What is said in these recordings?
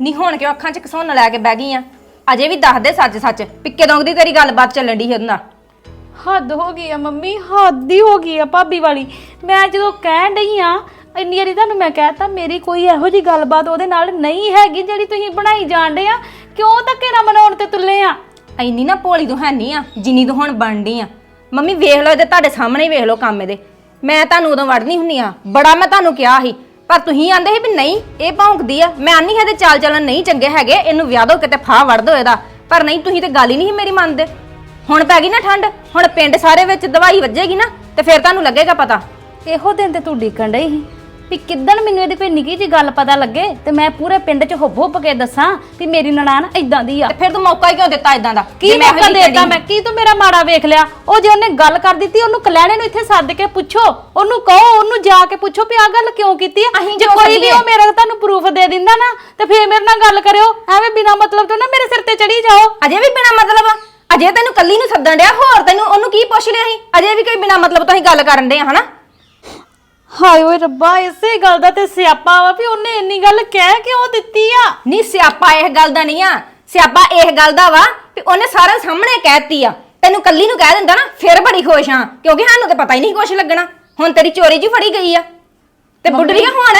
ਨਹੀਂ ਹੁਣ ਕਿਉਂ ਅੱਖਾਂ 'ਚ ਕਸੋਨ ਲੈ ਕੇ ਬਹਿ ਗਈ ਆ? ਅਜੇ ਵੀ ਦੱਸ ਦੇ ਸੱਚ ਸੱਚ ਪਿੱਕੇ ਦੋਂਗ ਦੀ ਤੇਰੀ ਗੱਲਬਾਤ ਚੱਲਣ ਦੀ ਉਹਦੇ ਨਾਲ? ਹੱਦ ਹੋ ਗਈ ਆ ਮੰਮੀ ਹੱਦ ਹੀ ਹੋ ਗਈ ਆ ਭਾਬੀ ਵਾਲੀ। ਮੈਂ ਜਦੋਂ ਕਹਿਣ ਡਈ ਆ ਇੰਨੀ ਵਾਰੀ ਤੁਹਾਨੂੰ ਮੈਂ ਕਹਿਤਾ ਮੇਰੀ ਕੋਈ ਇਹੋ ਜੀ ਗੱਲਬਾਤ ਉਹਦੇ ਨਾਲ ਨਹੀਂ ਹੈਗੀ ਜਿਹੜੀ ਤੁਸੀਂ ਬਣਾਈ ਜਾਂਦੇ ਆ। ਕਿਉਂ ਧੱਕੇ ਨਾ ਮਨਾਉਣ ਤੇ ਤੁੱਲੇ ਆ? ਐਨੀ ਨਾ ਭੋਲੀ ਤੂੰ ਹੈ ਨਹੀਂ ਆ ਜਿੰਨੀ ਤੂੰ ਹੁਣ ਬਣਦੀ ਆ। ਮੰਮੀ ਵੇਖ ਲਓ ਇਹਦੇ ਤੁਹਾਡੇ ਸਾਹਮਣੇ ਹੀ ਵੇਖ ਲਓ ਕੰਮ ਇਹਦੇ। ਮੈਂ ਤੁਹਾਨੂੰ ਉਦੋਂ ਵੜਨੀ ਹੁੰਨੀ ਆ ਬੜਾ ਮੈਂ ਤੁਹਾਨੂੰ ਕਿਹਾ ਸੀ। ਪਰ ਤੁਸੀਂ ਆਂਦੇ ਸੀ ਵੀ ਨਹੀਂ, ਇਹ ਭੌਂਕਦੀ ਆ। ਮੈਂ ਆਨੀ ਇਹਦੇ ਚਾਲ ਚੱਲਣ, ਨਹੀਂ ਚੰਗੇ ਹੈਗੇ, ਇਹਨੂੰ ਵਿਆਹ ਦੋ ਕਿਤੇ ਫਾਹ ਵੜ ਦੋ ਇਹਦਾ। ਪਰ ਨਹੀਂ, ਤੁਸੀਂ ਤੇ ਗੱਲ ਹੀ ਨਹੀਂ ਸੀ ਮੇਰੀ ਮੰਨਦੇ। ਹੁਣ ਪੈ ਗਈ ਨਾ ਠੰਡ, ਹੁਣ ਪਿੰਡ ਸਾਰੇ ਵਿੱਚ ਦਵਾਈ ਵੱਜੇਗੀ ਨਾ, ਤੇ ਫਿਰ ਤੁਹਾਨੂੰ ਲੱਗੇਗਾ ਪਤਾ। ਇਹੋ ਦਿਨ ਤੇ ਤੂੰ ਡੀਕਣ ਡਈ ਸੀ। ਵੀ ਕਿੱਦਣ ਮੈਨੂੰ ਇਹਦੀ ਕੋਈ ਨਿੱਕੀ ਜੀ ਗੱਲ ਪਤਾ ਲੱਗੇ ਤੇ ਮੈਂ ਪੂਰੇ ਪਿੰਡ 'ਚ ਹੁੱਬ ਹੁੱਬ ਕੇ ਦੱਸਾਂ ਵੀ ਮੇਰੀ ਨਨਾਣ ਇਦਾਂ ਦੀ ਆ। ਤੇ ਫਿਰ ਤੂੰ ਮੌਕਾ ਹੀ ਕਿਉਂ ਦਿੱਤਾ ਇਦਾਂ ਦਾ? ਕੀ ਜੇ ਮੈਂ ਇਹੋ ਮੌਕਾ ਜਿਹੀ ਦੇਤਾ ਮੈਂ? ਕੀ ਤੂੰ ਮੇਰਾ ਮਾੜਾ ਵੇਖ ਲਿਆ? ਉਹ ਜੇ ਉਹਨੇ ਗੱਲ ਕਰ ਦਿੱਤੀ ਉਹਨੂੰ ਕਲੈਣੇ ਨੂੰ ਇੱਥੇ ਸੱਦ ਕੇ ਪੁੱਛੋ। ਉਹਨੂੰ ਕਹੋ ਉਹਨੂੰ ਜਾ ਕੇ ਪੁੱਛੋ ਵੀ ਆ ਗੱਲ ਕਿਉਂ ਕੀਤੀ ਆ? ਅਸੀਂ ਜੇ ਕਿਉਂ ਕੋਈ ਵੀ ਸੱਦੀਏ? ਉਹ ਮੇਰਾ ਤੁਹਾਨੂੰ ਪ੍ਰੂਫ ਦੇ ਦਿੰਦਾ ਨਾ ਤੇ ਫੇਰ ਮੇਰੇ ਨਾਲ ਗੱਲ ਕਰਿਓ। ਐਵੇਂ ਬਿਨਾ ਮਤਲਬ ਤੋਂ ਨਾ ਮੇਰੇ ਸਿਰ ਤੇ ਚੜੀ ਜਾਓ। ਅਜੇ ਵੀ ਬਿਨਾ ਮਤਲਬ? ਅਜੇ ਤੈਨੂੰ ਕੱਲੀ ਨੂੰ ਸੱਦਣ ਡਿਆ? ਹੋਰ ਤੈਨੂੰ ਉਹਨੂੰ ਕੀ ਪੁੱਛ ਲਿਆ ਸੀ ਅਜੇ ਵੀ ਕੋਈ ਬਿਨਾ ਮਤਲਬ ਤੋਂ ਹੀ ਗੱਲ ਕਰਨ ਡਏ ਆ ਹਨਾ? ਹਾਏ ਓਏ ਰੱਬਾ ਇਸੇ ਗੱਲ ਦਾ ਤੇ ਸਿਆਪਾ ਵਾ ਵੀ ਉਹਨੇ ਇੰਨੀ ਗੱਲ ਕਹਿ ਕਿਉਂ ਦਿੱਤੀ ਆ? ਨਹੀਂ ਸਿਆਪਾ ਇਹ ਗੱਲ ਦਾ ਨਹੀਂ ਆ। ਸਿਆਪਾ ਇਹ ਗੱਲ ਦਾ ਵਾ ਵੀ ਉਹਨੇ ਸਾਰਾ ਸਾਹਮਣੇ ਕਹਿਤੀ ਆ। ਤੈਨੂੰ ਕੱਲੀ ਨੂੰ ਕਹਿ ਦਿੰਦਾ ਨਾ ਫਿਰ ਬੜੀ ਖੁਸ਼ ਆ ਕਿਉਂਕਿ ਸਾਨੂੰ ਤਾਂ ਪਤਾ ਹੀ ਨਹੀਂ ਕੁਛ ਲੱਗਣਾ। ਹੁਣ ਤੇਰੀ ਚੋਰੀ ਜੀ ਫੜੀ ਗਈ ਆ। ਤੇ ਬੁੱਢੜੀਆਂ ਹੁਣ?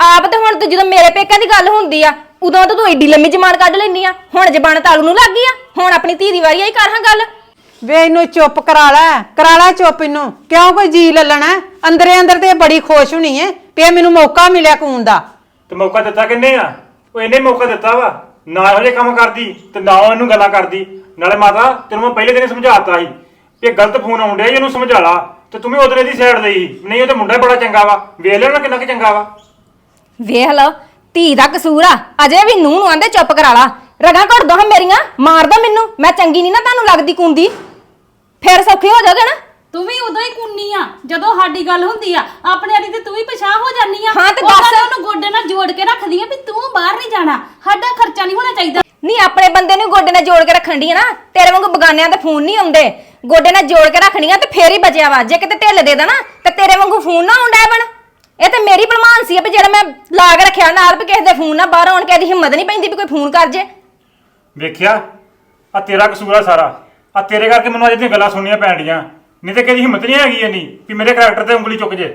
ਆਪ ਤੇ ਹੁਣ ਤੂੰ ਜਦੋਂ ਮੇਰੇ ਪੇਕਾਂ ਦੀ ਗੱਲ ਹੁੰਦੀ ਆ ਉਦੋਂ ਤਾਂ ਤੂੰ ਏਡੀ ਲੰਮੀ ਜ਼ਬਾਨ ਕੱਢ ਲੈਨੀ ਆ। ਹੁਣ ਜ਼ਬਾਨ ਤਾਲੂ ਨੂੰ ਲੱਗ ਗਈ ਆ। ਹੁਣ ਆਪਣੀ ਧੀ ਦੀ ਵਾਰੀ ਆਈ ਕਰ ਹਾਂ ਗੱਲ। ਵੇ ਇਹਨੂੰ ਚੁੱਪ ਕਰਾ ਲੈ ਕਰਾ ਲੈ ਚੁੱਪ ਇਹਨੂੰ। ਕਿਉਂ ਕੋਈ ਜੀ ਲੱਲਣਾ? ਅੰਦਰੇ ਅੰਦਰ ਤੇ ਇਹ ਬੜੀ ਖੁਸ਼ ਹੋਣੀ ਏ ਵੀ ਇਹ ਮੈਨੂੰ ਮੌਕਾ ਮਿਲਿਆ ਕੂਣ ਦਾ। ਤੇ ਮੌਕਾ ਦਿੱਤਾ ਕਿੰਨੇ ਆ? ਉਹ ਇਹਨੇ ਮੌਕਾ ਦਿੱਤਾ ਵਾ। ਨਾ ਇਹੋ ਜਿਹੇ ਕੰਮ ਕਰਦੀ ਤੇ ਨਾ ਉਹ ਇਹਨੂੰ ਗੱਲਾਂ ਕਰਦੀ। ਨਾਲੇ ਮਾਤਾ ਤੈਨੂੰ ਮੈਂ ਪਹਿਲੇ ਦਿਨ ਹੀ ਸਮਝਾਤਾ ਸੀ ਇਹ ਗਲਤ ਫੋਨ ਆਉਣ ਡਿਆ ਇਹਨੂੰ ਸਮਝਾ ਲਾ। ਤੇ ਤੂੰ ਵੀ ਉਧਰੇ ਦੀ ਸਾਈਡ ਲਈ ਨਹੀਂ ਉਹ ਤੇ ਮੁੰਡਾ ਬੜਾ ਚੰਗਾ ਵਾ। ਵੇਖ ਲਿਆ ਨਾ ਕਿੰਨਾ ਕਿ ਚੰਗਾ ਵਾ। ਵੇਖ ਲਓ ਧੀ ਦਾ ਕਸੂਰ ਆ। ਅਜੇ ਵੀ ਨੂੰਹ ਨੂੰ ਆਂਦੇ ਚੁੱਪ ਕਰਾ ਲਾ। ਰਗਾਂ ਘੜ ਦੋ ਹਾਂ ਮੇਰੀਆਂ ਮਾਰ ਦੋ ਮੈਨੂੰ। ਮੈਂ ਚੰਗੀ ਨਹੀਂ ਨਾ ਤੁਹਾਨੂੰ ਲੱਗਦੀ ਕੁੰਦੀ। ਫਿਰ ਸੌਖੇ ਹੋ ਜਾਓਗੇ ਨਾ? ਤੂੰ ਵੀ ਉਦੋਂ ਹੀ ਕੁੰਨੀ ਆ ਜਦੋਂ ਸਾਡੀ ਗੱਲ ਹੁੰਦੀ ਆ ਆਪਣੇ ਵਾਲੀ ਤੇ ਤੂੰ ਵੀ ਪਛਾਣ ਹੋ ਜਾਨੀ ਆ। ਹਾਂ ਤੇ ਦੱਸ। ਤਾਂ ਉਹਨੂੰ ਗੋਡੇ ਨਾਲ ਜੋੜ ਕੇ ਰੱਖਦੀ ਆ ਵੀ ਤੂੰ ਬਾਹਰ ਨਹੀਂ ਜਾਣਾ ਸਾਡਾ ਖਰਚਾ ਨਹੀਂ ਹੋਣਾ ਚਾਹੀਦਾ। ਨਹੀਂ ਆਪਣੇ ਬੰਦੇ ਨੂੰ ਗੋਡੇ ਨਾਲ ਜੋੜ ਕੇ ਰੱਖਣ ਦੀ ਨਾ ਤੇਰੇ ਵਾਂਗੂ ਬਗਾਨਿਆਂ ਦੇ ਫੋਨ ਨਹੀਂ ਆਉਂਦੇ। ਗੋਡੇ ਨਾਲ ਜੋੜ ਕੇ ਰੱਖਣੀਆਂ ਤੇ ਫੇਰ ਹੀ ਬਚਿਆ ਵਾ ਜੇ ਕਿਤੇ ਢਿੱਲ ਦੇ ਦੇਣਾ ਤੇ ਤੇਰੇ ਵਾਂਗੂ ਫੋਨ ਨਾ ਆਉਂਦਾ ਬਣ ਇਹ ਤੇ ਮੇਰੀ ਭਲਮਾਨ ਸੀ ਵੀ ਜਿਹੜਾ ਮੈਂ ਲਾ ਕੇ ਰੱਖਿਆ ਨਾਲ ਵੀ ਕਿਸੇ ਦੇ ਫੋਨ ਨਾ ਬਾਹਰ ਆਉਣ ਕੇ ਇਹਦੀ ਹਿੰਮਤ ਨਹੀਂ ਪੈਂਦੀ ਵੀ ਕੋਈ ਫੋਨ ਕਰ ਜੇ। ਵੇਖਿਆ? ਆ ਤੇਰਾ ਕਸੂਰ ਆ ਸਾਰਾ। ਆ ਤੇਰੇ ਕਰਕੇ ਮੈਨੂੰ ਅੱਜ ਦੀਆਂ ਗੱਲਾਂ ਸੁਣਨੀਆਂ ਪੈਣ ਡੀਆਂ ਨਹੀਂ ਤੇ ਕਿਹਦੀ ਹਿੰਮਤ ਨਹੀਂ ਹੈਗੀ ਇੰਨੀ ਵੀ ਮੇਰੇ ਕਰੈਕਟਰ ਤੇ ਉਂਗਲੀ ਚੁੱਕ ਜੇ।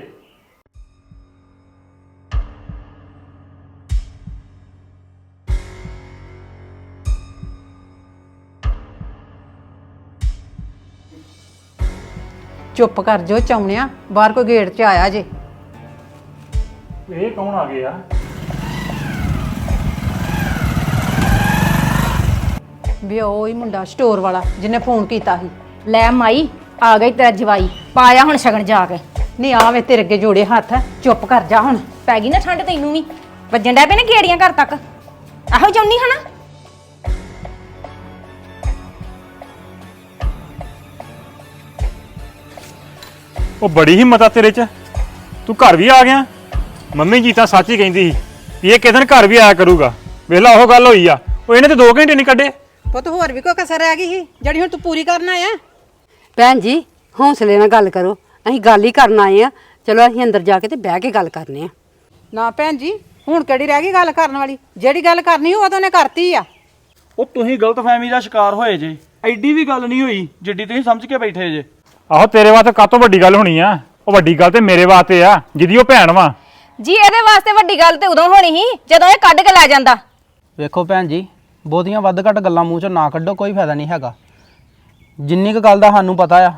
ਚੁੱਪ ਕਰ ਜੋ ਚੌਣਿਆ ਬਾਹਰ ਕੋਈ ਗੇਟ 'ਚ ਆਇਆ ਜੇ। ਇਹ ਕੌਣ ਆ ਗਏ ਵੀ ਉਹ ਹੀ ਮੁੰਡਾ ਸਟੋਰ ਵਾਲਾ ਜਿਹਨੇ ਫੋਨ ਕੀਤਾ ਸੀ। ਲੈ ਮਾਈ ਆ ਗਈ ਤੇਰਾ ਜਵਾਈ ਪਾਇਆ ਹੁਣ ਸ਼ਗਨ ਜਾ ਕੇ। ਨਹੀਂ ਆਵੇ ਤੇਰੇ ਅੱਗੇ ਜੋੜੇ ਹੱਥ ਚੁੱਪ ਕਰ ਜਾ ਹੁਣ। ਪੈ ਗਈ ਨਾ ਠੰਡ ਤੈਨੂੰ ਵੀ। ਵੱਜਣ ਡੈ ਪਏ ਨੇ ਗੇੜੀਆਂ ਘਰ ਤੱਕ। ਆਹੋ ਚਾਹੁੰਦੀ ਹਨਾ? ਉਹ ਬੜੀ ਹਿੰਮਤ ਆ ਤੇਰੇ 'ਚ। ਤੂੰ ਘਰ ਵੀ ਆ ਗਿਆ। ਮੰਮੀ ਜੀ ਤਾਂ ਸੱਚ ਹੀ ਕਹਿੰਦੀ ਸੀ ਵੀ ਇਹ ਕਿਦਨ ਘਰ ਵੀ ਆਇਆ ਕਰੂਗਾ। ਵੇਲਾ ਉਹ ਗੱਲ ਹੋਈ ਆ। ਉਹ ਇਹਨੇ ਤੇ 2 ਘੰਟੇ ਨਹੀਂ ਕੱਢੇ। ਪੁੱਤ ਹੋਰ ਵੀ ਕੋਈ ਕਸਰ ਰਹਿ ਗਈ ਸੀ ਜਿਹੜੀ ਹੁਣ ਤੂੰ ਪੂਰੀ ਕਰਨ ਆਇਆ? ਭੈਣ ਜੀ ਹੌਸਲੇ ਨਾਲ ਗੱਲ ਕਰੋ। ਅਸੀਂ ਗੱਲ ਹੀ ਕਰਨ ਆਏ ਆ। ਚਲੋ ਅਸੀਂ ਅੰਦਰ ਜਾ ਕੇ ਤੇ ਬਹਿ ਕੇ ਗੱਲ ਕਰਨੇ ਆ। ਨਾ ਭੈਣ ਜੀ ਹੁਣ ਕਿਹੜੀ ਰਹਿ ਗਈ ਗੱਲ ਕਰਨ ਵਾਲੀ? ਜਿਹੜੀ ਗੱਲ ਕਰਨੀ ਉਹ ਤਾਂ ਉਹਨੇ ਕਰਤੀ ਆ। ਉਹ ਤੁਸੀਂ ਗਲਤਫਹਿਮੀ ਦਾ ਸ਼ਿਕਾਰ ਹੋਏ ਜੇ। ਐਡੀ ਵੀ ਗੱਲ ਨਹੀਂ ਹੋਈ ਜਿੱਡੀ ਤੁਸੀਂ ਸਮਝ ਕੇ ਬੈਠੇ ਜੇ। ਆਹੋ ਤੇਰੇ ਵਾਸਤੇ ਕਾਤੋਂ ਵੱਡੀ ਗੱਲ ਹੋਣੀ ਆ? ਉਹ ਵੱਡੀ ਗੱਲ ਤੇ ਮੇਰੇ ਵਾਸਤੇ ਆ ਜਿਹਦੀ ਉਹ ਭੈਣ ਵਾ। ਜੀ ਇਹਦੇ ਵਾਸਤੇ ਵੱਡੀ ਗੱਲ ਤੇ ਉਦੋਂ ਹੋਣੀ ਸੀ ਜਦੋਂ ਇਹ ਕੱਢ ਕੇ ਲੈ ਜਾਂਦਾ। ਵੇਖੋ ਭੈਣ ਜੀ ਬਹੁਤੀਆਂ ਵੱਧ ਘੱਟ ਗੱਲਾਂ ਮੂੰਹ ਚੋਂ ਨਾ ਕੱਢੋ ਕੋਈ ਫਾਇਦਾ ਨਹੀਂ ਹੈਗਾ। ਜਿੰਨੀ ਕੁ ਗੱਲ ਦਾ ਸਾਨੂੰ ਪਤਾ ਆ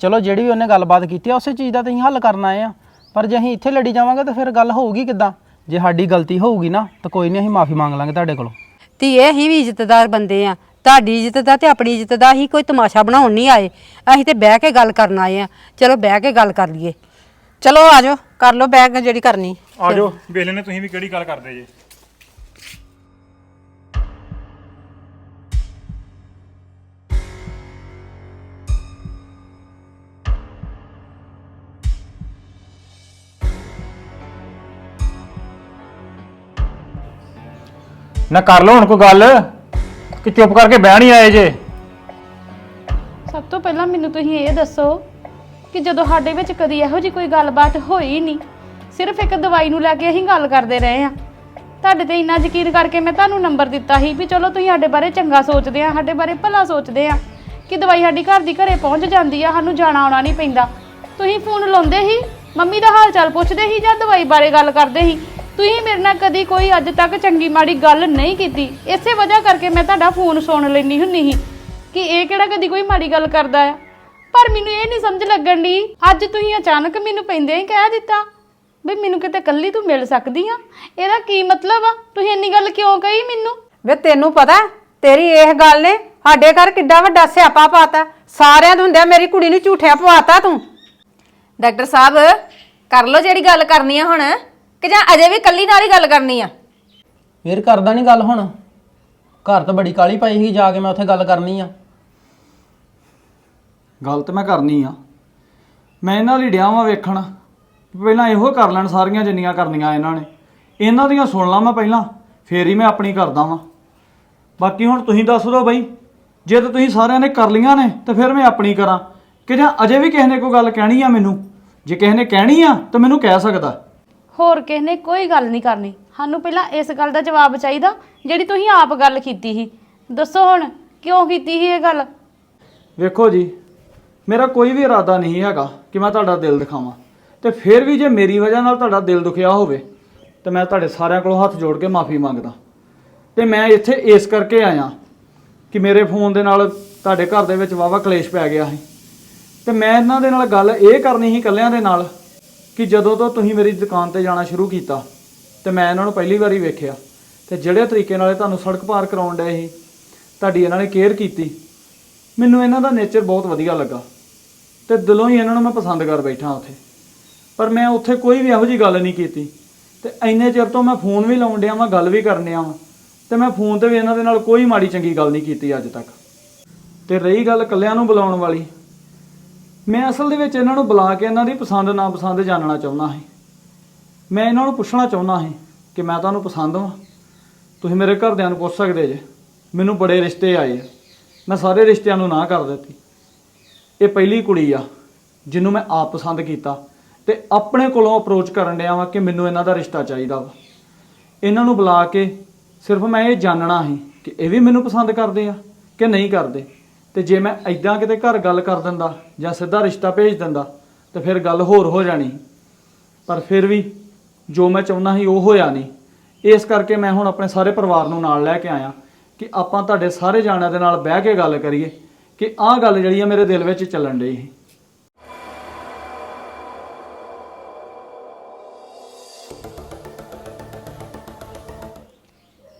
ਚਲੋ ਜਿਹੜੀ ਵੀ ਉਹਨੇ ਗੱਲਬਾਤ ਕੀਤੀ ਆ ਉਸੇ ਚੀਜ਼ ਦਾ ਤਾਂ ਅਸੀਂ ਹੱਲ ਕਰਨ ਆਏ ਆ। ਪਰ ਜੇ ਅਸੀਂ ਇੱਥੇ ਲੜੀ ਜਾਵਾਂਗੇ ਤਾਂ ਫਿਰ ਗੱਲ ਹੋਊਗੀ ਕਿੱਦਾਂ? ਜੇ ਸਾਡੀ ਗਲਤੀ ਹੋਊਗੀ ਨਾ ਤਾਂ ਕੋਈ ਨਹੀਂ ਅਸੀਂ ਮਾਫੀ ਮੰਗ ਲਾਂਗੇ ਤੁਹਾਡੇ ਕੋਲੋਂ। ਧੀਏ ਅਸੀਂ ਵੀ ਇੱਜ਼ਤਦਾਰ ਬੰਦੇ ਆ। ਤੁਹਾਡੀ ਇੱਜ਼ਤ ਦਾ ਤੇ ਆਪਣੀ ਇੱਜ਼ਤ ਦਾ ਅਸੀਂ ਕੋਈ ਤਮਾਸ਼ਾ ਬਣਾਉਣ ਨਹੀਂ ਆਏ। ਅਸੀਂ ਤੇ ਬਹਿ ਕੇ ਗੱਲ ਕਰਨ ਆਏ ਆ। ਚਲੋ ਬਹਿ ਕੇ ਗੱਲ ਕਰ ਲਈਏ। ਚਲੋ ਆ ਜਾਓ। ਕਰ ਲਓ ਬੈਗ ਜਿਹੜੀ ਕਰਨੀ। ਆ ਜਾਓ। ਵੇਖ ਲੈਨੇ ਤੁਸੀਂ ਵੀ ਕਿਹੜੀ ਗੱਲ ਕਰਦੇ ਜੇ? ਨਾ ਕਰ ਲਓ ਹੁਣ ਕੋਈ ਗੱਲ, ਕਿ ਚੁੱਪ ਕਰਕੇ ਬਹਿ ਨਹੀਂ ਆਏ ਜੇ। ਸਭ ਤੋਂ ਪਹਿਲਾਂ ਮੈਨੂੰ ਤੁਸੀਂ ਇਹ ਦੱਸੋ ਕਿ ਜਦੋਂ ਸਾਡੇ ਵਿੱਚ ਕਦੀ ਇਹੋ ਜੀ ਕੋਈ ਗੱਲਬਾਤ ਹੋਈ ਨਹੀਂ, ਸਿਰਫ ਇੱਕ ਦਵਾਈ ਨੂੰ ਲੈ ਕੇ ਅਸੀਂ ਗੱਲ ਕਰਦੇ ਰਹੇ ਆ ਤੁਹਾਡੇ ਤੇ ਇੰਨਾ ਯਕੀਨ ਕਰਕੇ ਮੈਂ ਤੁਹਾਨੂੰ ਨੰਬਰ ਦਿੱਤਾ ਸੀ ਵੀ ਚਲੋ ਤੁਸੀਂ ਸਾਡੇ ਬਾਰੇ ਚੰਗਾ ਸੋਚਦੇ ਆ, ਸਾਡੇ ਬਾਰੇ ਭਲਾ ਸੋਚਦੇ ਆ, ਕਿ ਦਵਾਈ ਸਾਡੀ ਘਰ ਦੀ ਘਰੇ ਪਹੁੰਚ ਜਾਂਦੀ ਆ, ਸਾਨੂੰ ਜਾਣਾ ਆਉਣਾ ਨਹੀਂ ਪੈਂਦਾ। ਤੁਸੀਂ ਫੋਨ ਲਾਉਂਦੇ ਸੀ, ਮੰਮੀ ਦਾ ਹਾਲ ਚਾਲ ਪੁੱਛਦੇ ਸੀ ਜਾਂ ਦਵਾਈ ਬਾਰੇ ਗੱਲ ਕਰਦੇ ਸੀ? ਤੁਸੀਂ ਮੇਰੇ ਨਾਲ ਕਦੀ ਕੋਈ ਅੱਜ ਤੱਕ ਚੰਗੀ ਮਾੜੀ ਗੱਲ ਨਹੀਂ ਕੀਤੀ। ਇਸੇ ਵਜ੍ਹਾ ਕਰਕੇ ਮੈਂ ਤੁਹਾਡਾ ਫੋਨ ਸੁਣ ਲੈਣੀ ਹੁੰਨੀ ਸੀ ਕਿ ਇਹ ਕਿਹੜਾ ਕਦੀ ਕੋਈ ਮਾੜੀ ਗੱਲ ਕਰਦਾ ਆ ਪਰ ਮੈਨੂੰ ਇਹ ਨਹੀਂ ਸਮਝ ਲੱਗਣ ਦੀ ਅੱਜ ਤੁਸੀਂ ਅਚਾਨਕ ਮੈਨੂੰ ਪੈਂਦੇ ਹੀ ਕਹਿ ਦਿੱਤਾ ਵੀ ਮੈਨੂੰ ਕਿਤੇ ਕੱਲੀ ਤੂੰ ਮਿਲ ਸਕਦੀ ਆ। ਇਹਦਾ ਕੀ ਮਤਲਬ ਆ? ਤੁਸੀਂ ਇੰਨੀ ਗੱਲ ਕਿਉਂ ਕਹੀ ਮੈਨੂੰ? ਵੇ ਤੈਨੂੰ ਪਤਾ ਤੇਰੀ ਇਹ ਗੱਲ ਨੇ ਸਾਡੇ ਘਰ ਕਿੱਡਾ ਵੱਡਾ ਸਿਆਪਾ ਪਾਤਾ। ਸਾਰਿਆਂ ਦੇ ਹੁੰਦਿਆਂ ਮੇਰੀ ਕੁੜੀ ਨੂੰ ਝੂਠਿਆ ਪਵਾਤਾ ਤੂੰ। ਡਾਕਟਰ ਸਾਹਿਬ ਕਰ ਲਓ ਜਿਹੜੀ ਗੱਲ ਕਰਨੀ ਆ ਹੁਣ। ਕਿ ਜਾਂ ਅਜੇ ਵੀ ਕੱਲੀ ਨਾਲ ਹੀ ਗੱਲ ਕਰਨੀ ਆ? ਫੇਰ ਕਰਦਾ ਨਹੀਂ ਗੱਲ ਹੁਣ। ਘਰ ਤਾਂ ਬੜੀ ਕਾਲੀ ਪਾਈ ਸੀ ਜਾ ਕੇ ਮੈਂ ਉੱਥੇ ਗੱਲ ਕਰਨੀ ਆ। ਗੱਲ ਤਾਂ ਮੈਂ ਕਰਨੀ ਆ। ਮੈਂ ਇਹਨਾਂ ਲਈ ਡਿਆ ਵਾਂ ਵੇਖਣ। ਪਹਿਲਾਂ ਇਹੋ ਕਰ ਲੈਣ ਸਾਰੀਆਂ ਜਿੰਨੀਆਂ ਕਰਨੀਆਂ ਇਹਨਾਂ ਨੇ। ਇਹਨਾਂ ਦੀਆਂ ਸੁਣ ਲਾਂ ਮੈਂ ਪਹਿਲਾਂ ਫੇਰ ਹੀ ਮੈਂ ਆਪਣੀ ਕਰਦਾ ਵਾਂ। ਬਾਕੀ ਹੁਣ ਤੁਸੀਂ ਦੱਸ ਦਿਓ ਬਈ ਜੇ ਤਾਂ ਤੁਸੀਂ ਸਾਰਿਆਂ ਨੇ ਕਰ ਲੀਆਂ ਨੇ ਤਾਂ ਫਿਰ ਮੈਂ ਆਪਣੀ ਕਰਾਂ। ਕਿ ਜਾਂ ਅਜੇ ਵੀ ਕਿਸੇ ਨੇ ਕੋਈ ਗੱਲ ਕਹਿਣੀ ਆ ਮੈਨੂੰ? ਜੇ ਕਿਸੇ ਨੇ ਕਹਿਣੀ ਆ ਤਾਂ ਮੈਨੂੰ ਕਹਿ ਸਕਦਾ। ਹੋਰ ਕਿਸੇ ਨੇ ਕੋਈ ਗੱਲ ਨਹੀਂ ਕਰਨੀ। ਸਾਨੂੰ ਪਹਿਲਾਂ ਇਸ ਗੱਲ ਦਾ ਜਵਾਬ ਚਾਹੀਦਾ, ਜਿਹੜੀ ਤੁਸੀਂ ਆਪ ਗੱਲ ਕੀਤੀ ਸੀ। ਦੱਸੋ ਹੁਣ, ਕਿਉਂ ਕੀਤੀ ਸੀ ਇਹ ਗੱਲ? ਵੇਖੋ ਜੀ, ਮੇਰਾ ਕੋਈ ਵੀ ਇਰਾਦਾ ਨਹੀਂ ਹੈਗਾ ਕਿ ਮੈਂ ਤੁਹਾਡਾ ਦਿਲ ਦਿਖਾਵਾਂ। ਤੇ ਫਿਰ ਵੀ ਜੇ ਮੇਰੀ ਵਜ੍ਹਾ ਨਾਲ ਤੁਹਾਡਾ ਦਿਲ ਦੁਖਿਆ ਹੋਵੇ, ਤੇ ਮੈਂ ਤੁਹਾਡੇ ਸਾਰਿਆਂ ਕੋਲੋਂ ਹੱਥ ਜੋੜ ਕੇ ਮਾਫੀ ਮੰਗਦਾ। ਤੇ ਮੈਂ ਇੱਥੇ ਇਸ ਕਰਕੇ ਆਇਆ ਕਿ ਮੇਰੇ ਫੋਨ ਦੇ ਨਾਲ ਤੁਹਾਡੇ ਘਰ ਦੇ ਵਿੱਚ ਵਾਵਾ ਕਲੇਸ਼ ਪੈ ਗਿਆ ਸੀ। ਤੇ ਮੈਂ ਇਹਨਾਂ ਦੇ ਨਾਲ ਗੱਲ ਇਹ ਕਰਨੀ ਸੀ, ਇਕੱਲਿਆਂ ਦੇ ਨਾਲ ਕਿ ਜਦੋਂ ਤੋਂ ਤੁਸੀਂ ਮੇਰੀ ਦੁਕਾਨ ਤੇ ਜਾਣਾ ਸ਼ੁਰੂ ਕੀਤਾ ਤੇ ਮੈਂ ਇਹਨਾਂ ਨੂੰ ਪਹਿਲੀ ਵਾਰੀ ਵੇਖਿਆ ਤੇ ਜਿਹੜੇ ਤਰੀਕੇ ਨਾਲ ਇਹ ਤੁਹਾਨੂੰ ਸੜਕ ਪਾਰ ਕਰਾਉਣ ਡਏ ਸੀ, ਤੁਹਾਡੀ ਇਹਨਾਂ ਨੇ ਕੇਅਰ ਕੀਤੀ, ਮੈਨੂੰ ਇਹਨਾਂ ਦਾ ਨੇਚਰ ਬਹੁਤ ਵਧੀਆ ਲੱਗਾ ਤੇ ਦਿਲੋਂ ਹੀ ਇਹਨਾਂ ਨੂੰ ਮੈਂ ਪਸੰਦ ਕਰ ਬੈਠਾ ਉੱਥੇ। ਪਰ ਮੈਂ ਉੱਥੇ ਕੋਈ ਵੀ ਇਹੋ ਜੀ ਗੱਲ ਨਹੀਂ ਕੀਤੀ ਤੇ ਇੰਨੇ ਚਿਰ ਤੋਂ ਮੈਂ ਫੋਨ ਵੀ ਲਾਉਣ ਡਿਆ ਵਾਂ, ਗੱਲ ਵੀ ਕਰਨ ਡਿਆ ਵਾਂ ਤੇ ਮੈਂ ਫੋਨ ਤੇ ਵੀ ਇਹਨਾਂ ਦੇ ਨਾਲ ਕੋਈ ਮਾੜੀ ਚੰਗੀ ਗੱਲ ਨਹੀਂ ਕੀਤੀ ਅੱਜ ਤੱਕ। ਤੇ ਰਹੀ ਗੱਲ ਕੱਲਿਆਂ ਨੂੰ ਬੁਲਾਉਣ ਵਾਲੀ ਮੈਂ ਅਸਲ ਦੇ ਵਿੱਚ ਇਹਨਾਂ ਨੂੰ ਬੁਲਾ ਕੇ ਇਹਨਾਂ ਦੀ ਪਸੰਦ ਨਾ ਪਸੰਦ ਜਾਣਨਾ ਚਾਹੁੰਦਾ ਹਾਂ ਮੈਂ ਇਹਨਾਂ ਨੂੰ ਪੁੱਛਣਾ ਚਾਹੁੰਦਾ ਹਾਂ ਕਿ ਮੈਂ ਤੁਹਾਨੂੰ ਪਸੰਦ ਹਾਂ। ਤੁਸੀਂ ਮੇਰੇ ਘਰਦਿਆਂ ਨੂੰ ਪੁੱਛ ਸਕਦੇ ਜੇ। ਮੈਨੂੰ ਬੜੇ ਰਿਸ਼ਤੇ ਆਏ ਆ। ਮੈਂ ਸਾਰੇ ਰਿਸ਼ਤਿਆਂ ਨੂੰ ਨਾ ਕਰ ਦਿੱਤੀ। ਇਹ ਪਹਿਲੀ ਕੁੜੀ ਆ ਜਿਹਨੂੰ ਮੈਂ ਆਪ ਪਸੰਦ ਕੀਤਾ ਤੇ ਆਪਣੇ ਕੋਲੋਂ ਅਪਰੋਚ ਕਰਨ ਡਿਆ ਵਾਂ ਕਿ ਮੈਨੂੰ ਇਹਨਾਂ ਦਾ ਰਿਸ਼ਤਾ ਚਾਹੀਦਾ ਵਾ। ਇਹਨਾਂ ਨੂੰ ਬੁਲਾ ਕੇ ਸਿਰਫ ਮੈਂ ਇਹ ਜਾਣਨਾ ਸੀ ਕਿ ਇਹ ਵੀ ਮੈਨੂੰ ਪਸੰਦ ਕਰਦੇ ਆ ਕਿ ਨਹੀਂ ਕਰਦੇ। ਤੇ ਜੇ ਮੈਂ ਐਦਾਂ ਕਿਤੇ ਘਰ ਗੱਲ ਕਰ ਦਿੰਦਾ ਜਾਂ ਸਿੱਧਾ ਰਿਸ਼ਤਾ ਭੇਜ ਦਿੰਦਾ, ਤੇ ਫਿਰ ਗੱਲ ਹੋਰ ਹੋ ਜਾਣੀ। ਪਰ ਫਿਰ ਵੀ ਜੋ ਮੈਂ ਚਾਹੁੰਦਾ ਸੀ ਉਹ ਹੋਇਆ ਨਹੀਂ। ਇਸ ਕਰਕੇ ਮੈਂ ਹੁਣ ਆਪਣੇ ਸਾਰੇ ਪਰਿਵਾਰ ਨੂੰ ਨਾਲ ਲੈ ਕੇ ਆਇਆ ਕਿ ਆਪਾਂ ਤੁਹਾਡੇ ਸਾਰੇ ਜਾਣਿਆਂ ਦੇ ਨਾਲ ਬਹਿ ਕੇ ਗੱਲ ਕਰੀਏ ਕਿ ਆਹ ਗੱਲ ਜਿਹੜੀ ਆ ਮੇਰੇ ਦਿਲ ਵਿੱਚ ਚੱਲਣ ਡਈ ਸੀ।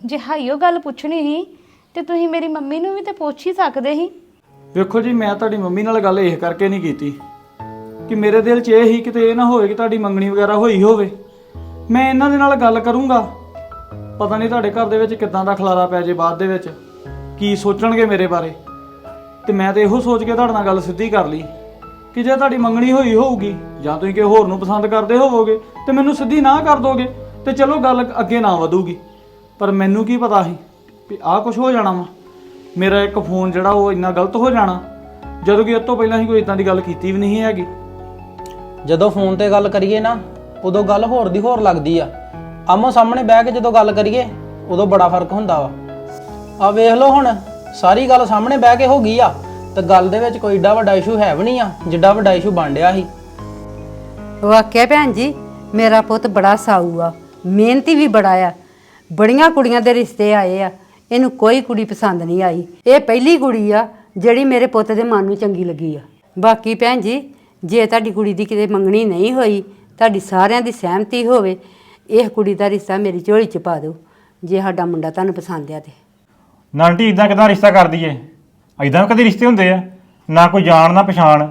ਜੇ ਹਾਈਓ ਗੱਲ ਪੁੱਛਣੀ ਸੀ, ਤੇ ਤੁਸੀਂ ਮੇਰੀ ਮੰਮੀ ਨੂੰ ਵੀ ਤੇ ਪੁੱਛ ਹੀ ਸਕਦੇ ਸੀ। ਵੇਖੋ ਜੀ, ਮੈਂ ਤੁਹਾਡੀ ਮੰਮੀ ਨਾਲ ਗੱਲ ਇਹ ਕਰਕੇ ਨਹੀਂ ਕੀਤੀ ਕਿ ਮੇਰੇ ਦਿਲ 'ਚ ਇਹ ਹੀ ਕਿਤੇ ਇਹ ਨਾ ਹੋਵੇ ਕਿ ਤੁਹਾਡੀ ਮੰਗਣੀ ਵਗੈਰਾ ਹੋਈ ਹੋਵੇ। ਮੈਂ ਇਹਨਾਂ ਦੇ ਨਾਲ ਗੱਲ ਕਰੂੰਗਾ। ਪਤਾ ਨਹੀਂ ਤੁਹਾਡੇ ਘਰ ਦੇ ਵਿੱਚ ਕਿੱਦਾਂ ਦਾ ਖਲਾਰਾ ਪੈ ਜੇ ਬਾਅਦ ਦੇ ਵਿੱਚ। ਕੀ ਸੋਚਣਗੇ ਮੇਰੇ ਬਾਰੇ। ਤੇ ਮੈਂ ਤਾਂ ਇਹੋ ਸੋਚ ਕੇ ਤੁਹਾਡੇ ਨਾਲ ਗੱਲ ਸਿੱਧੀ ਕਰ ਲਈ ਕਿ ਜੇ ਤੁਹਾਡੀ ਮੰਗਣੀ ਹੋਈ ਹੋਊਗੀ, ਜਾਂ ਤੁਸੀਂ ਕਿਸੇ ਹੋਰ ਨੂੰ ਪਸੰਦ ਕਰਦੇ ਹੋਵੋਗੇ, ਤੇ ਮੈਨੂੰ ਸਿੱਧੀ ਨਾ ਕਰ ਦੋਗੇ, ਤੇ ਚਲੋ ਗੱਲ ਅੱਗੇ ਨਾ ਵਧੂਗੀ। ਪਰ ਮੈਨੂੰ ਕੀ ਪਤਾ ਸੀ ਵੀ ਆਹ ਕੁਝ ਹੋ ਜਾਣਾ ਵਾ। ਮੇਰਾ ਇੱਕ ਫੋਨ ਜਿਹੜਾ ਉਹ ਇੰਨਾ ਗਲਤ ਹੋ ਜਾਣਾ ਜਦੋਂ ਕਿ ਇਹ ਤੋਂ ਪਹਿਲਾਂ ਹੀ ਕੋਈ ਇਦਾਂ ਦੀ ਗੱਲ ਕੀਤੀ ਵੀ ਨਹੀਂ ਹੈਗੀ। ਜਦੋਂ ਫੋਨ ਤੇ ਗੱਲ ਕਰੀਏ ਨਾ ਉਦੋਂ ਗੱਲ ਹੋਰ ਦੀ ਹੋਰ ਲੱਗਦੀ ਆ। ਆਮੋ ਸਾਹਮਣੇ ਬਹਿ ਕੇ ਜਦੋਂ ਗੱਲ ਕਰੀਏ ਉਦੋਂ ਬੜਾ ਫ਼ਰਕ ਹੁੰਦਾ ਵਾ। ਆ ਵੇਖ ਲਓ ਹੁਣ ਸਾਰੀ ਗੱਲ ਸਾਹਮਣੇ ਬਹਿ ਕੇ ਹੋ ਗਈ ਆ ਤੇ ਗੱਲ ਦੇ ਵਿੱਚ ਕੋਈ ਏਡਾ ਵੱਡਾ ਇਸ਼ੂ ਹੈ ਵੀ ਨਹੀਂ ਆ ਜਿੱਡਾ ਵੱਡਾ ਇਸ਼ੂ ਬਣ ਡਿਆ ਸੀ। ਵਾਕਿਆ ਭੈਣ ਜੀ ਮੇਰਾ ਪੁੱਤ ਬੜਾ ਸਾਊ ਆ ਮਿਹਨਤੀ ਵੀ ਬੜਾ ਆ। ਬੜੀਆਂ ਕੁੜੀਆਂ ਦੇ ਰਿਸ਼ਤੇ ਆਏ ਆ ਇਹਨੂੰ ਕੋਈ ਕੁੜੀ ਪਸੰਦ ਨਹੀਂ ਆਈ। ਇਹ ਪਹਿਲੀ ਕੁੜੀ ਆ ਜਿਹੜੀ ਮੇਰੇ ਪੁੱਤ ਦੇ ਮਨ ਨੂੰ ਚੰਗੀ ਲੱਗੀ ਆ। ਬਾਕੀ ਭੈਣ ਜੀ, ਜੇ ਤੁਹਾਡੀ ਕੁੜੀ ਦੀ ਕਿਤੇ ਮੰਗਣੀ ਨਹੀਂ ਹੋਈ, ਤੁਹਾਡੀ ਸਾਰਿਆਂ ਦੀ ਸਹਿਮਤੀ ਹੋਵੇ, ਇਹ ਕੁੜੀ ਦਾ ਰਿਸ਼ਤਾ ਮੇਰੀ ਝੋਲੀ 'ਚ ਪਾ ਦਿਓ, ਜੇ ਸਾਡਾ ਮੁੰਡਾ ਤੁਹਾਨੂੰ ਪਸੰਦ ਆ ਤੇ। ਨਾ ਆਂਟੀ ਇਦਾਂ ਕਿਦਾਂ ਰਿਸ਼ਤਾ ਕਰ ਦਈਏ? ਇਦਾਂ ਕਦੇ ਰਿਸ਼ਤੇ ਹੁੰਦੇ ਆ, ਨਾ ਕੋਈ ਜਾਣ, ਨਾ ਪਛਾਣ।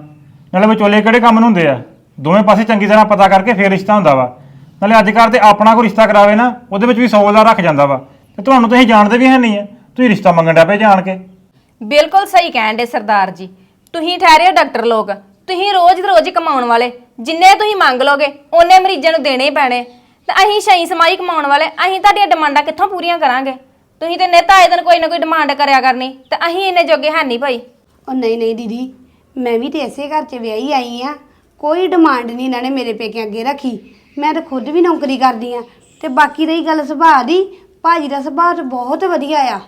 ਨਾਲੇ ਵਿਚੋਲੇ ਕਿਹੜੇ ਕੰਮ ਨੂੰ ਹੁੰਦੇ ਆ? ਦੋਵੇਂ ਪਾਸੇ ਚੰਗੀ ਤਰ੍ਹਾਂ ਪਤਾ ਕਰਕੇ ਫੇਰ ਰਿਸ਼ਤਾ ਹੁੰਦਾ ਵਾ। ਨਾਲੇ ਅੱਜ ਕੱਲ੍ਹ ਤੇ ਆਪਣਾ ਕੋਈ ਰਿਸ਼ਤਾ ਕਰਾਵੇ ਨਾ, ਉਹਦੇ ਵਿੱਚ ਵੀ 100 ਦਾ ਰੱਖ ਜਾਂਦਾ ਵਾ। ਤੇ ਤੁਹਾਨੂੰ ਤੁਸੀਂ ਜਾਣਦੇ ਵੀ ਹੈ ਨਹੀਂ ਆ। ਤੁਸੀਂ ਰਿਸ਼ਤਾ ਮੰਗਣ ਡਿਆ ਪਏ ਜਾਣ ਕੇ। ਬਿਲਕੁਲ ਸਹੀ ਕਹਿਣ ਦੇ ਸਰਦਾਰ ਜੀ। ਤੁਸੀਂ ਠਹਿਰੇ ਹੋ ਡਾਕਟਰ ਲੋਕ। ਤੁਸੀਂ ਰੋਜ਼ ਦੇ ਰੋਜ਼ ਕਮਾਉਣ ਵਾਲੇ। ਜਿੰਨੇ ਤੁਸੀਂ ਮੰਗ ਲੋਗੇ ਉਹਨੇ ਮਰੀਜ਼ਾਂ ਨੂੰ ਦੇਣੇ ਹੀ ਪੈਣੇ। ਤੇ ਅਸੀਂ ਸ਼ਈ ਸਮਾਈ ਕਮਾਉਣ ਵਾਲੇ ਅਸੀਂ ਤੁਹਾਡੀਆਂ ਡਿਮਾਂਡਾਂ ਕਿੱਥੋਂ ਪੂਰੀਆਂ ਕਰਾਂਗੇ? ਤੁਸੀਂ ਤੇ ਨਿਤ ਆਏ ਦਿਨ ਕੋਈ ਨਾ ਕੋਈ ਡਿਮਾਂਡ ਕਰਿਆ ਕਰਨੀ ਤੇ ਅਸੀਂ ਇੰਨੇ ਜੋਗੇ ਹੈ ਨਹੀਂ ਭਾਈ। ਉਹ ਨਹੀਂ ਨਹੀਂ ਦੀਦੀ ਮੈਂ ਵੀ ਤੇ ਇਸੇ ਘਰ 'ਚ ਵਿਆਹੀ ਆਈ ਆ। ਕੋਈ ਡਿਮਾਂਡ ਨਹੀਂ ਇਹਨਾਂ ਨੇ ਮੇਰੇ ਪੇਕੇ ਅੱਗੇ ਰੱਖੀ। ਮੈਂ ਤਾਂ ਖੁਦ ਵੀ ਨੌਕਰੀ ਕਰਦੀ ਆ। ਤੇ ਬਾਕੀ ਰਹੀ ਗੱਲ ਸੁਭਾਅ ਦੀ ਭਾਜੀ ਦਾ ਸੁਭਾਅ ਤਾਂ ਬਹੁਤ ਵਧੀਆ ਆ।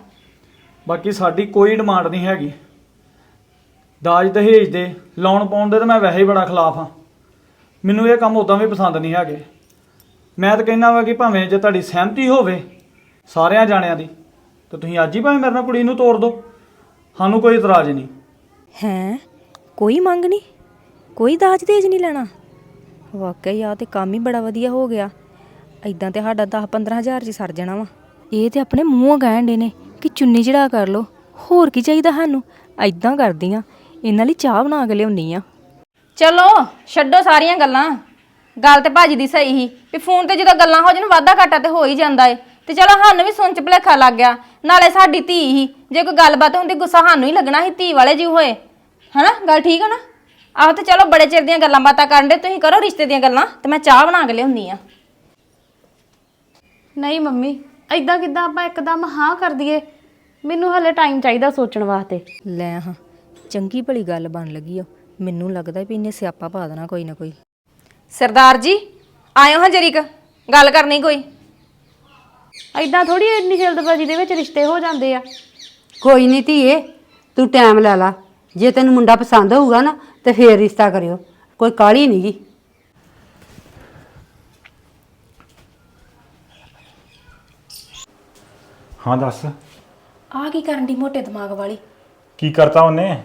ਬਾਕੀ ਸਾਡੀ ਕੋਈ ਡਿਮਾਂਡ ਨਹੀਂ ਹੈਗੀ। ਦਾਜ ਦਹੇਜ ਦੇ ਲਾਉਣ ਪਾਉਣ ਦੇ ਤਾਂ ਮੈਂ ਵੈਸੇ ਹੀ ਬੜਾ ਖਿਲਾਫ ਹਾਂ। ਮੈਨੂੰ ਇਹ ਕੰਮ ਉਦਾਂ ਵੀ ਪਸੰਦ ਨਹੀਂ ਹੈਗੇ। ਮੈਂ ਤਾਂ ਕਹਿੰਦਾ ਵਾ ਕਿ ਭਾਵੇਂ ਜੇ ਤੁਹਾਡੀ ਸਹਿਮਤੀ ਹੋਵੇ ਸਾਰਿਆਂ ਜਾਣਿਆਂ ਦੀ ਤਾਂ ਤੁਸੀਂ ਅੱਜ ਹੀ ਭਾਵੇਂ ਮੇਰੇ ਨਾਲ ਕੁੜੀ ਨੂੰ ਤੋਰ ਦਿਓ। ਸਾਨੂੰ ਕੋਈ ਇਤਰਾਜ਼ ਨਹੀਂ। ਹੈ? ਕੋਈ ਮੰਗ ਨਹੀਂ? ਕੋਈ ਦਾਜ ਦੇਜ ਨਹੀਂ ਲੈਣਾ? ਵਾਕਈ ਆ ਤੇ ਕੰਮ ਹੀ ਬੜਾ ਵਧੀਆ ਹੋ ਗਿਆ। ਐਦਾਂ ਤੇ ਸਾਡਾ 10 15000 ਚ ਹੀ ਸਰ ਜਾਣਾ ਵਾ। ਇਹ ਤੇ ਆਪਣੇ ਮੂੰਹੋਂ ਕਹਿਣ ਦੇ ਨੇ ਕਿ ਚੁੰਨੀ ਚੜਾ ਕਰ ਲੋ ਹੋਰ ਕੀ ਚਾਹੀਦਾ ਸਾਨੂੰ? ਐਦਾਂ ਕਰਦੀਆਂ ਇਹਨਾਂ ਲਈ ਚਾਹ ਬਣਾ ਕੇ ਲਿਆਉਣੀ ਆ। ਚਲੋ ਛੱਡੋ ਸਾਰੀਆਂ ਗੱਲਾਂ। ਗੱਲ ਤੇ ਭਾਜੀ ਦੀ ਸਹੀ ਸੀ ਵੀ ਫੋਨ ਤੇ ਜਦੋਂ ਗੱਲਾਂ ਹੋ ਜਾਣ ਵਾਧਾ ਘਾਟਾ ਤੇ ਹੋ ਹੀ ਜਾਂਦਾ ਏ। ਤੇ ਚਲੋ ਸਾਨੂੰ ਵੀ ਸੁਣ ਚ ਭੁਲੇਖਾ ਲੱਗ ਗਿਆ। ਨਾਲੇ ਸਾਡੀ ਧੀ ਹੀ ਜੇ ਕੋਈ ਗੱਲਬਾਤ ਹੁੰਦੀ ਗੁੱਸਾ ਸਾਨੂੰ ਹੀ ਲੱਗਣਾ ਸੀ ਧੀ ਵਾਲੇ ਜੀ ਹੋਏ। ਹਨਾ? ਗੱਲ ਠੀਕ ਹੈ ਨਾ? ਆਹ ਤੇ ਚਲੋ ਬੜੇ ਚਿਰ ਦੀਆਂ ਗੱਲਾਂ ਬਾਤਾਂ ਕਰਨ ਦੇ ਤੁਸੀਂ ਕਰੋ ਰਿਸ਼ਤੇ ਦੀਆਂ ਗੱਲਾਂ ਤੇ ਮੈਂ ਚਾਹ ਬਣਾ ਕੇ ਲਿਆਉਂਦੀ ਆ। ਨਹੀਂ ਮੰਮੀ ਐਦਾਂ ਕਿਦਾਂ ਆਪਾਂ ਇੱਕਦਮ ਹਾਂ ਕਰ ਦਈਏ? ਮੈਨੂੰ ਹਲੇ ਟਾਈਮ ਚਾਹੀਦਾ ਸੋਚਣ ਵਾਸਤੇ। ਲੈ ਹਾਂ ਚੰਗੀ ਭਲੀ ਗੱਲ ਬਣ ਲੱਗੀ ਆ। ਮੈਨੂੰ ਲੱਗਦਾ ਵੀ ਇਹਨੇ ਸਿਆਪਾ ਪਾ ਦੇਣਾ ਕੋਈ ਨਾ ਕੋਈ। ਸਰਦਾਰ ਜੀ ਆਇਓ ਹਾਂ ਜਰੀਕ ਗੱਲ ਕਰਨੀ ਕੋਈ। ਐਦਾਂ ਥੋੜੀ ਇੰਨੀ ਜਲਦਬਾਜ਼ੀ ਦੇ ਵਿੱਚ ਰਿਸ਼ਤੇ ਹੋ ਜਾਂਦੇ ਆ। ਕੋਈ ਨਹੀਂ ਧੀਏ ਤੂੰ ਟਾਈਮ ਲੈ ਲਾ। ਜੇ ਤੈਨੂੰ ਮੁੰਡਾ ਪਸੰਦ ਹੋਊਗਾ ਨਾ ਤੇ ਫੇਰ ਰਿਸ਼ਤਾ ਕਰਿਓ। ਕੋਈ ਕਾਹਲੀ ਨਹੀਂਗੀ ਹਾਂ ਦੱਸ। ਆ ਕੀ ਕਰਨ ਦੀ ਮੋਟੇ ਦਿਮਾਗ ਵਾਲੀ? ਕੀ ਕਰਤਾ ਉਹਨੇ?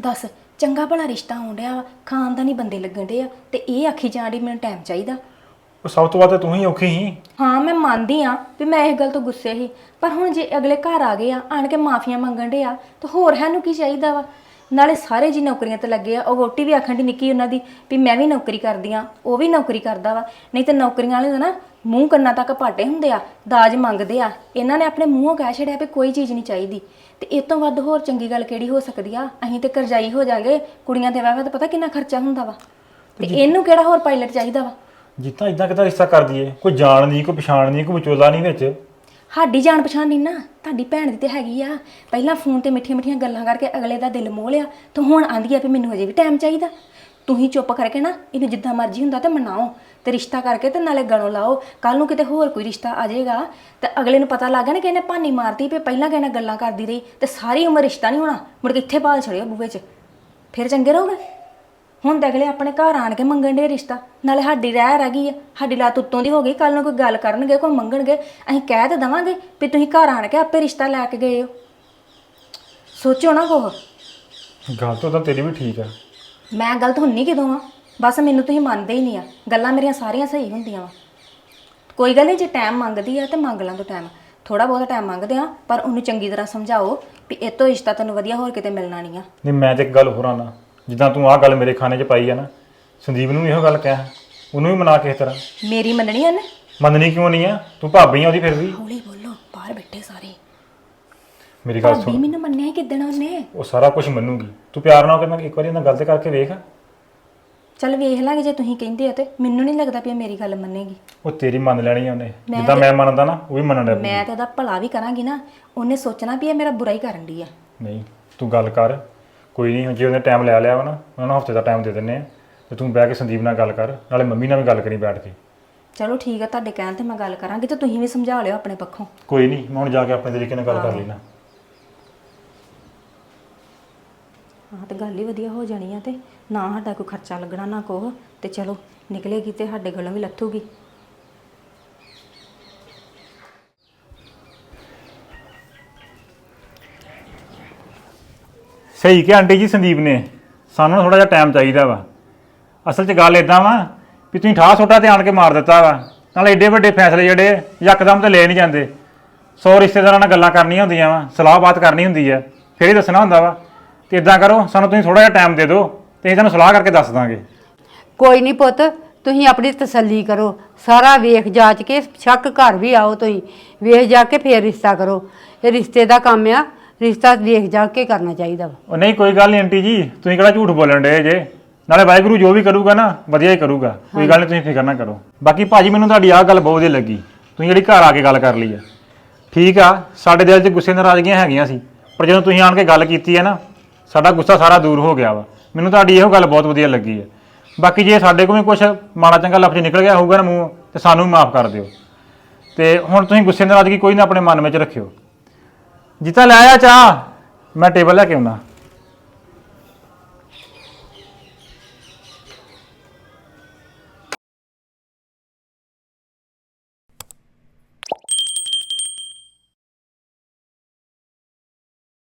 ਦੱਸ ਚੰਗਾ ਭਲਾ ਰਿਸ਼ਤਾ ਹੋਣ ਡਿਆ ਵਾ, ਖਾਨਦਾਨੀ ਬੰਦੇ ਲੱਗਣ ਡੇ ਆ ਤੇ ਇਹ ਆਖੀ ਜਾਂਦੀ ਮੈਨੂੰ ਟਾਈਮ ਚਾਹੀਦਾ। ਉਹ ਸਭ ਤੋਂ ਵੱਧ ਤਾਂ ਤੂੰ ਹੀ ਔਖੀ ਸੀ। ਹਾਂ ਮੈਂ ਮੰਨਦੀ ਆ ਵੀ ਮੈਂ ਇਹ ਗੱਲ ਤੋਂ ਗੁੱਸੇ ਸੀ ਪਰ ਹੁਣ ਜੇ ਅਗਲੇ ਘਰ ਆ ਗਏ ਆ ਆਣ ਕੇ ਮਾਫੀਆਂ ਮੰਗਣ ਡੇ ਆ ਤਾਂ ਹੋਰ ਸਾਨੂੰ ਕੀ ਚਾਹੀਦਾ ਵਾ? ਨਾਲੇ ਸਾਰੇ ਜੀ ਨੌਕਰੀਆਂ ਤੇ ਲੱਗੇ ਆ ਉਹ ਵੋਟੀ ਵੀ ਆਖਣ ਦੀ ਨਿੱਕੀ ਉਹਨਾਂ ਦੀ ਵੀ ਮੈਂ ਵੀ ਨੌਕਰੀ ਕਰਦੀ ਆ ਉਹ ਵੀ ਨੌਕਰੀ ਕਰਦਾ ਵਾ ਨਹੀਂ ਤੇ ਨੌਕਰੀਆਂ ਵਾਲੇ ਦਾ ਨਾ ਮੂੰਹ ਕੰਨਾਂ ਤੱਕ ਪਾਟੇ ਹੁੰਦੇ ਆ ਦਾਜ ਮੰਗਦੇ ਆ। ਇਹਨਾਂ ਨੇ ਆਪਣੇ ਮੂੰਹੋਂ ਕਹਿ ਛੜਿਆ ਵੀ ਕੋਈ ਚੀਜ਼ ਨਹੀਂ ਚਾਹੀਦੀ। ਤੇ ਇਹ ਤੋਂ ਵੱਧ ਹੋਰ ਚੰਗੀ ਗੱਲ ਕਿਹੜੀ ਹੋ ਸਕਦੀ ਆ? ਅਸੀਂ ਤੇ ਕਰਜ਼ਾਈ ਹੋ ਜਾਾਂਗੇ ਕੁੜੀਆਂ ਦੇ ਵਿਆਹ 'ਤੇ ਪਤਾ ਕਿੰਨਾ ਖਰਚਾ ਹੁੰਦਾ ਵਾ। ਤੇ ਇਹਨੂੰ ਕਿਹੜਾ ਹੋਰ ਪਾਇਲਟ ਚਾਹੀਦਾ ਵਾ? ਜਿੱਦਾਂ ਇਦਾਂ ਕਿਦਾਂ ਰਿਸ਼ਤਾ ਕਰ ਦਈਏ? ਕੋਈ ਜਾਣ ਨਹੀਂ ਕੋਈ ਪਛਾਣ ਨਹੀਂ ਕੋਈ ਵਿਚੋਲਾ ਨਹੀਂ ਵਿੱਚ। ਸਾਡੀ ਜਾਣ ਪਛਾਣ ਨਹੀਂ ਨਾ ਤੁਹਾਡੀ ਭੈਣ ਦੀ ਤੇ ਹੈਗੀ ਆ। ਪਹਿਲਾਂ ਫੋਨ ਤੇ ਮਿੱਠੀਆਂ ਮਿੱਠੀਆਂ ਗੱਲਾਂ ਕਰਕੇ ਅਗਲੇ ਦਾ ਦਿਲ ਮੋਹ ਲਿਆ ਤੇ ਹੁਣ ਆਂਦੀ ਆ ਵੀ ਮੈਨੂੰ ਅਜੇ ਵੀ ਟਾਈਮ ਚਾਹੀਦਾ। ਤੁਸੀਂ ਚੁੱਪ ਕਰਕੇ ਨਾ ਇਹਨੂੰ ਜਿੱਦਾਂ ਮਰਜ਼ੀ ਹੁੰਦਾ ਤੇ ਮਨਾਓ। ਤੇ ਰਿਸ਼ਤਾ ਕਰਕੇ ਤੇ ਨਾਲੇ ਗਲੋਂ ਲਾਓ। ਕੱਲ ਨੂੰ ਕਿਤੇ ਹੋਰ ਕੋਈ ਰਿਸ਼ਤਾ ਆ ਜਾਏਗਾ ਤੇ ਅਗਲੇ ਨੂੰ ਪਤਾ ਲੱਗ ਗਿਆ ਨਾ ਕਿ ਇਹਨੇ ਭਾਨੀ ਮਾਰਤੀ ਵੀ ਪਹਿਲਾਂ ਕਿਹਨੇ ਗੱਲਾਂ ਕਰਦੀ ਰਹੀ ਤੇ ਸਾਰੀ ਉਮਰ ਰਿਸ਼ਤਾ ਨਹੀਂ ਹੋਣਾ। ਮੁੜ ਕੇ ਇੱਥੇ ਬਾਲ ਛੜਿਓ ਬੂਵੇ 'ਚ। ਫਿਰ ਚੰਗੇ ਰਹੋਗੇ? ਹੁਣ ਤਾਂ ਅਗਲੇ ਆਪਣੇ ਘਰ ਆਣ ਕੇ ਮੰਗਣ ਦੇ ਰਿਸ਼ਤਾ। ਨਾਲੇ ਸਾਡੀ ਰਹਿ ਰਹਿ ਗਈ ਆ। ਸਾਡੀ ਲਾਤ ਉੱਤੋਂ ਦੀ ਹੋ ਗਈ। ਕੱਲ ਨੂੰ ਕੋਈ ਗੱਲ ਕਰਨਗੇ ਕੋਈ ਮੰਗਣਗੇ ਅਸੀਂ ਕਹਿ ਤੇ ਦਵਾਂਗੇ ਵੀ ਤੁਸੀਂ ਘਰ ਆਣ ਕੇ ਆਪੇ ਰਿਸ਼ਤਾ ਲੈ ਕੇ ਗਏ ਹੋ। ਸੋਚੋ ਨਾ ਕੋਹ ਗੱਲ ਤਾਂ ਤੇਰੀ ਵੀ ਠੀਕ ਆ। ਮੈਂ ਗਲਤ ਹੁੰਨੀ ਕਿਦੋਂ ਆ? ਬਸ ਮੈਨੂੰ ਤੁਸੀਂ ਮੰਨਦੇ ਹੀ ਨਹੀਂ ਆ। ਗੱਲਾਂ ਮੇਰੀਆਂ ਸਾਰੀਆਂ ਸਹੀ ਹੁੰਦੀਆਂ ਵਾ। ਕੋਈ ਗੱਲ ਨਹੀਂ ਜੇ ਟਾਈਮ ਮੰਗਦੀ ਆ ਤੇ ਮੰਗ ਲਾਂ ਤੂੰ ਟਾਈਮ ਥੋੜਾ ਬਹੁਤਾ ਟਾਈਮ ਮੰਗਦੇ ਆ ਪਰ ਉਹਨੂੰ ਚੰਗੀ ਤਰ੍ਹਾਂ ਸਮਝਾਓ ਵੀ ਇਹ ਤੋਂ ਰਿਸ਼ਤਾ ਤੈਨੂੰ ਵਧੀਆ ਹੋਰ ਕਿਤੇ ਮਿਲਣਾ ਨਹੀਂ ਆ। ਨਹੀਂ ਮੈਂ ਤੇ ਇੱਕ ਗੱਲ ਹੋਰ ਆਣਾ ਜਿੱਦਾਂ ਤੂੰ ਆਹ ਗੱਲ ਮੇਰੇ ਖਾਨੇ 'ਚ ਪਾਈ ਆ ਨਾ ਸੰਦੀਪ ਨੂੰ ਵੀ ਇਹੋ ਗੱਲ ਕਹਿ। ਉਹਨੂੰ ਵੀ ਮਨਾ ਕਿਸੇ ਤਰ੍ਹਾਂ। ਮੇਰੀ ਮੰਨਣੀ ਆ ਨਾ ਮੰਨਣੀ ਕਿਉਂ ਨਹੀਂ ਆ? ਤੂੰ ਭਾਬੀ ਆ ਉਹਦੀ ਫਿਰ ਵੀ। ਹੌਲੀ ਬੋਲੋ ਬਾਹਰ ਬੈਠੇ ਸਾਰੇ। ਮੇਰੀ ਗੱਲ ਭਾਬੀ ਸੁਣ। ਮੈਨੂੰ ਮੰਨਿਆ ਹੀ ਕਿੱਦਣ ਉਹਨੇ? ਉਹ ਸਾਰਾ ਕੁਝ ਮੰਨੂਗੀ। ਤੂੰ ਪਿਆਰ ਨਾਲ ਕਹਿੰਦਾ ਇੱਕ ਵਾਰੀ ਇਹਨਾਂ ਗੱਲ ਤੇ ਕਰਕੇ ਵੇਖ। ਚੱਲ ਵੇਖ ਲਾਂਗੇ ਜੇ ਤੁਸੀਂ ਕਹਿੰਦੇ ਹੋ ਤੇ ਮੈਨੂੰ ਨਹੀਂ ਲੱਗਦਾ ਵੀ ਇਹ ਮੇਰੀ ਗੱਲ ਮੰਨੇਗੀ। ਉਹ ਤੇਰੀ ਮੰਨ ਲੈਣੀ ਆ ਉਹਨੇ। ਜਿੱਦਾਂ ਮੈਂ ਮੰਨਦਾ ਨਾ ਉਹ ਵੀ ਮੰਨਣ ਲੱਗ ਮੈਂ ਤੇ ਉਹਦਾ ਭਲਾ ਵੀ ਕਰਾਂਗੀ ਨਾ ਉਹਨੇ ਸੋਚਣਾ ਵੀ ਇਹ ਮੇਰਾ ਬੁਰਾ ਹੀ ਕਰਨ ਦੀ ਆ। ਨਹੀਂ ਤੂੰ ਗੱਲ ਕਰ। ਕੋਈ ਨਹੀਂ ਜੇ ਉਹਨੇ ਟਾਈਮ ਲੈ ਲਿਆ ਵਾ ਨਾ ਉਹਨਾਂ ਨੂੰ ਹਫ਼ਤੇ ਦਾ ਟਾਈਮ ਦੇ ਦਿੰਨੇ ਆ। ਤੇ ਤੂੰ ਬਹਿ ਕੇ ਸੰਦੀਪ ਨਾਲ ਗੱਲ ਕਰ ਨਾਲੇ ਮੰਮੀ ਨਾਲ ਵੀ ਗੱਲ ਕਰੀ ਬੈਠ ਕੇ। ਚਲੋ ਠੀਕ ਆ ਤੁਹਾਡੇ ਕਹਿਣ ਤੇ ਮੈਂ ਗੱਲ ਕਰਾਂਗੀ ਤੇ ਤੁਸੀਂ ਵੀ ਸਮਝਾ ਲਿਓ ਆਪਣੇ ਪੱਖੋਂ। ਕੋਈ ਨਹੀਂ ਮੈਂ ਹੁਣ ਜਾ ਕੇ ਆਪਣੇ ਤਰੀਕੇ ਨਾਲ ਗੱਲ ਕਰ ਲੈਣਾ ਹਾਂ, ਤੇ ਗੱਲ ਹੀ ਵਧੀਆ ਹੋ ਜਾਣੀ ਆ ਤੇ ਨਾ ਸਾਡਾ ਕੋਈ ਖਰਚਾ ਲੱਗਣਾ, ਨਾ ਕੋਹ ਤੇ ਚਲੋ ਨਿਕਲੇਗੀ ਤੇ ਸਾਡੇ ਗਲੋਂ ਵੀ ਲੱਥੂਗੀ। ਸਹੀ ਕਿ ਆਂਟੀ ਜੀ ਸੰਦੀਪ ਨੇ। ਸਾਨੂੰ ਥੋੜਾ ਜਿਹਾ ਟਾਈਮ ਚਾਹੀਦਾ ਵਾ। ਅਸਲ 'ਚ ਗੱਲ ਇਦਾਂ ਵਾ ਵੀ ਤੁਸੀਂ ਠਾਹ ਛੋਟਾ ਤੇ ਆਣ ਕੇ ਮਾਰ ਦਿੱਤਾ ਵਾ। ਨਾਲ ਏਡੇ ਵੱਡੇ ਫੈਸਲੇ ਜਿਹੜੇ ਯਕਦਮ ਤੇ ਲੈ ਨਹੀਂ ਜਾਂਦੇ। ਸੌ ਰਿਸ਼ਤੇਦਾਰਾਂ ਨਾਲ ਗੱਲਾਂ ਕਰਨੀਆਂ ਹੁੰਦੀਆਂ ਵਾ ਸਲਾਹ ਬਾਤ ਕਰਨੀ ਹੁੰਦੀ ਆ। ਫਿਰ ਹੀ ਦੱਸਣਾ ਹੁੰਦਾ ਵਾ। ਤੇ ਇਦਾਂ ਕਰੋ ਸਾਨੂੰ ਤੁਸੀਂ ਥੋੜਾ ਜਿਹਾ ਟਾਈਮ ਦੇ ਦਿਓ ਤੇ ਅਸੀਂ ਤੁਹਾਨੂੰ ਸਲਾਹ ਕਰਕੇ ਦੱਸ ਦਾਂਗੇ। ਕੋਈ ਨਹੀਂ ਪੁੱਤ ਤੁਸੀਂ ਆਪਣੀ ਤਸੱਲੀ ਕਰੋ ਸਾਰਾ ਵੇਖ ਜਾਚ ਕੇ ਸ਼ੱਕ ਘਰ ਵੀ ਆਓ ਤੁਸੀਂ ਵੇਖ ਜਾ ਕੇ ਫੇਰ ਰਿਸ਼ਤਾ ਕਰੋ। ਇਹ ਰਿਸ਼ਤੇ ਦਾ ਕੰਮ ਆ ਰਿਸ਼ਤਾ ਵੇਖ ਜਾ ਕੇ ਕਰਨਾ ਚਾਹੀਦਾ ਵਾ। ਉਹ ਨਹੀਂ ਕੋਈ ਗੱਲ ਨਹੀਂ ਆਂਟੀ ਜੀ ਤੁਸੀਂ ਕਿਹੜਾ ਝੂਠ ਬੋਲਣ ਡੇ ਜੇ? ਨਾਲੇ ਵਾਹਿਗੁਰੂ ਜੋ ਵੀ ਕਰੂਗਾ ਨਾ ਵਧੀਆ ਹੀ ਕਰੂਗਾ ਕੋਈ ਗੱਲ ਨਹੀਂ ਤੁਸੀਂ ਫਿਕਰ ਨਾ ਕਰੋ। ਬਾਕੀ ਭਾਜੀ ਮੈਨੂੰ ਤੁਹਾਡੀ ਆਹ ਗੱਲ ਬਹੁਤ ਵਧੀਆ ਲੱਗੀ ਤੁਸੀਂ ਜਿਹੜੀ ਘਰ ਆ ਕੇ ਗੱਲ ਕਰ ਲਈ ਆ। ਠੀਕ ਆ ਸਾਡੇ ਦਿਲ 'ਚ ਗੁੱਸੇ ਨਾਰਾਜ਼ਗੀਆਂ ਹੈਗੀਆਂ ਸੀ ਪਰ ਜਦੋਂ ਤੁਸੀਂ ਆਣ ਕੇ ਗੱਲ ਕੀਤੀ ਹੈ ਨਾ ਸਾਡਾ ਗੁੱਸਾ ਸਾਰਾ ਦੂਰ ਹੋ ਗਿਆ ਵਾ। ਮੈਨੂੰ ਤੁਹਾਡੀ ਇਹੋ ਗੱਲ ਬਹੁਤ ਵਧੀਆ ਲੱਗੀ ਹੈ। ਬਾਕੀ ਜੇ ਸਾਡੇ ਕੋਲ ਵੀ ਕੁਝ ਮਾੜਾ ਚੰਗਾ ਲਫ਼ਜ਼ ਨਿਕਲ ਗਿਆ ਹੋਊਗਾ ਨਾ ਮੂੰਹ, ਤੇ ਸਾਨੂੰ ਵੀ ਮਾਫ ਕਰ ਦਿਓ। ਤੇ ਹੁਣ ਤੁਸੀਂ ਗੁੱਸੇ ਨਾਰਾਜ਼ਗੀ ਕੋਈ ਨਾ ਆਪਣੇ ਮਨ ਵਿੱਚ ਰੱਖਿਓ। ਜਿੱਤਾ ਲੈ ਆ ਚਾਹ। ਮੈਂ ਟੇਬਲ ਲੈ ਕੇ ਆਉਣਾ।